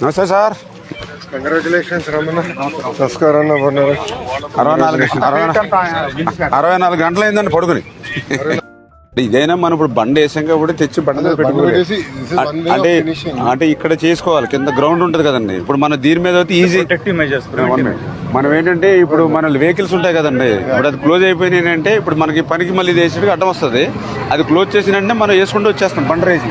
నమస్తే sir. Congratulations Ramana. నమస్కారం అన్న అరవై నాలుగు అరవై అరవై నాలుగు గంటలు అయిందండి పడుకుని ఇదైనా మనం ఇప్పుడు బండి వేసాం కాబట్టి తెచ్చి బండి మీద పెట్టుకోవాలి. అంటే. అంటే ఇక్కడ చేసుకోవాలి కింద గ్రౌండ్ ఉంటుంది కదండి. ఇప్పుడు మన దీని మీద అయితే ఈజీ మనం ఏంటంటే ఇప్పుడు మన వెహికల్స్ ఉంటాయి కదండి. ఇప్పుడు అది క్లోజ్ అయిపోయినాయి అంటే ఇప్పుడు మనకి పనికి మళ్ళీ వేసేటికి అడ్డం వస్తుంది. అది క్లోజ్ చేసినంటే మనం వేసుకుంటూ వచ్చేస్తాం బండి రేసి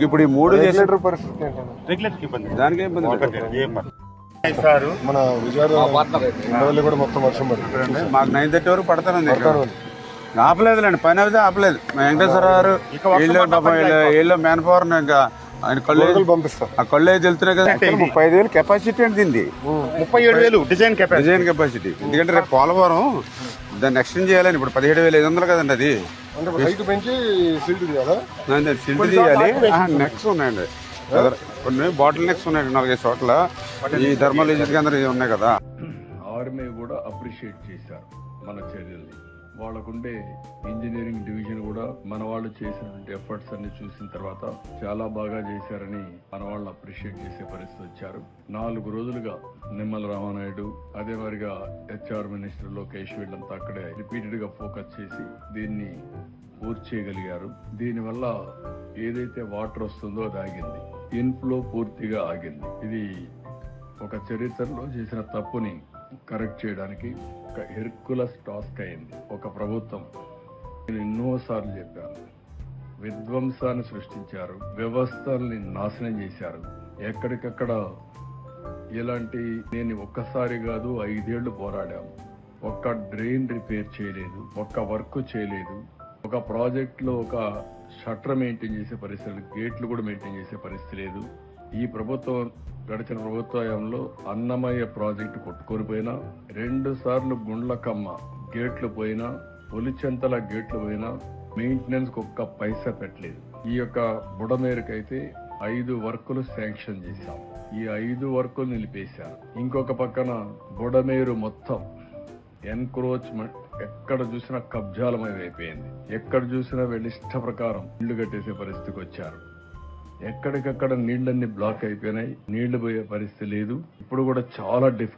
ఇప్పుడు ఈ మూడు రెగ్యులేటర్ పరిస్థితి దానికి ఇబ్బంది. మన విజయవాడ కూడా మొత్తం వర్షం పడుతుంది. మాకు నైన్ థర్టీ వరకు పడతానండి. ఆపలేదులేండి. పని అయితే ఆపలేదు. మా వెంకటేశ్వర గారు వీళ్ళు- వీళ్ళు మ్యాన్ పవర్ ఇంకా ఆయన కళ్ళు పంపిస్తారు ఆ కళ్ళు అయితే వెళ్తున్నాయి కదా? ముప్పై ఐదు వేలు కెపాసిటీ అంటే దీన్ని ముప్పై ఏడు వేలు డిజైన్ కెపాసిటీ డిజైన్ కెపాసిటీ ఎందుకంటే రేపు పోలవరం దాన్ని ఎక్స్టెండ్ చేయాలని ఇప్పుడు పదిహేడు వేల ఐదు వందలు కదండి అది. సిల్ట్ చేయాలి నెక్స్ ఉన్నాయండి. కొన్ని బాటిల్ నెక్స్ ఉన్నాయండి నాలుగైదు చోట్ల. ఈ థర్మల్ విజిట్ కేంద్రం ఇవి ఉన్నాయి కదా. ఆర్మీ కూడా అప్రిషియేట్ చేశారు మన చర్యల్ని. వాళ్ళకుండే ఇంజనీరింగ్ డివిజన్ కూడా మన వాళ్ళు చేసినటువంటి ఎఫర్ట్స్ అన్ని చూసిన తర్వాత చాలా బాగా చేశారని మన వాళ్ళు అప్రిషియేట్ చేసే పరిస్థితి వచ్చారు. నాలుగు రోజులుగా నిమ్మల రామానాయుడు అదే మరిగా హెచ్ఆర్ మినిస్టర్ లోకేష్ వీళ్ళంతా అక్కడే రిపీటెడ్గా ఫోకస్ చేసి దీన్ని పూర్తి చేయగలిగారు. దీనివల్ల ఏదైతే వాటర్ వస్తుందో అది ఆగింది. ఇన్ఫ్లో పూర్తిగా ఆగింది. ఇది ఒక చరిత్రలో చేసిన తప్పుని కరెక్ట్ చేయడానికి ఒక హెర్కులస్ టాస్క్ అయింది ఒక ప్రభుత్వం. నేను ఎన్నోసార్లు చెప్పాను. విధ్వంసాన్ని సృష్టించారు వ్యవస్థల్ని నాశనం చేశారు. ఎక్కడికక్కడ ఇలాంటి నేను ఒక్కసారి కాదు ఐదేళ్ళు పోరాడాము ఒక్క డ్రైన్ రిపేర్ చేయలేదు ఒక్క వర్క్ చేయలేదు. ఒక ప్రాజెక్ట్లో ఒక షట్టర్ మెయింటైన్ చేసే పరిస్థితి గేట్లు కూడా మెయింటైన్ చేసే పరిస్థితి లేదు. ఈ ప్రభుత్వం గడిచిన ప్రభుత్వంలో అన్నమయ్య ప్రాజెక్టు కొట్టుకొని పోయినా రెండు సార్లు గుండ్లకమ్మ గేట్లు పోయినా ఒలిచెంతల గేట్లు పోయినా మెయింటెనెన్స్ ఒక్క పైసా పెట్టలేదు. ఈ యొక్క బుడమేరుకైతే ఐదు వర్కులు శాంక్షన్ చేశాం. ఈ ఐదు వర్కులు నిలిపేశారు. ఇంకొక పక్కన బుడమేరు మొత్తం ఎన్క్రోచ్మెంట్ ఎక్కడ చూసినా కబ్జాలమయం అయిపోయింది ఎక్కడ చూసినా వీళ్ళు ఇష్ట ప్రకారం ఇల్లు కట్టేసే పరిస్థితికి వచ్చారు. ఎక్కడికక్కడ నీళ్ళన్నీ బ్లాక్ అయిపోయినాయి. నీళ్ళు పోయే పరిస్థితి లేదు. ఇప్పుడు కూడా చాలా డిఫ్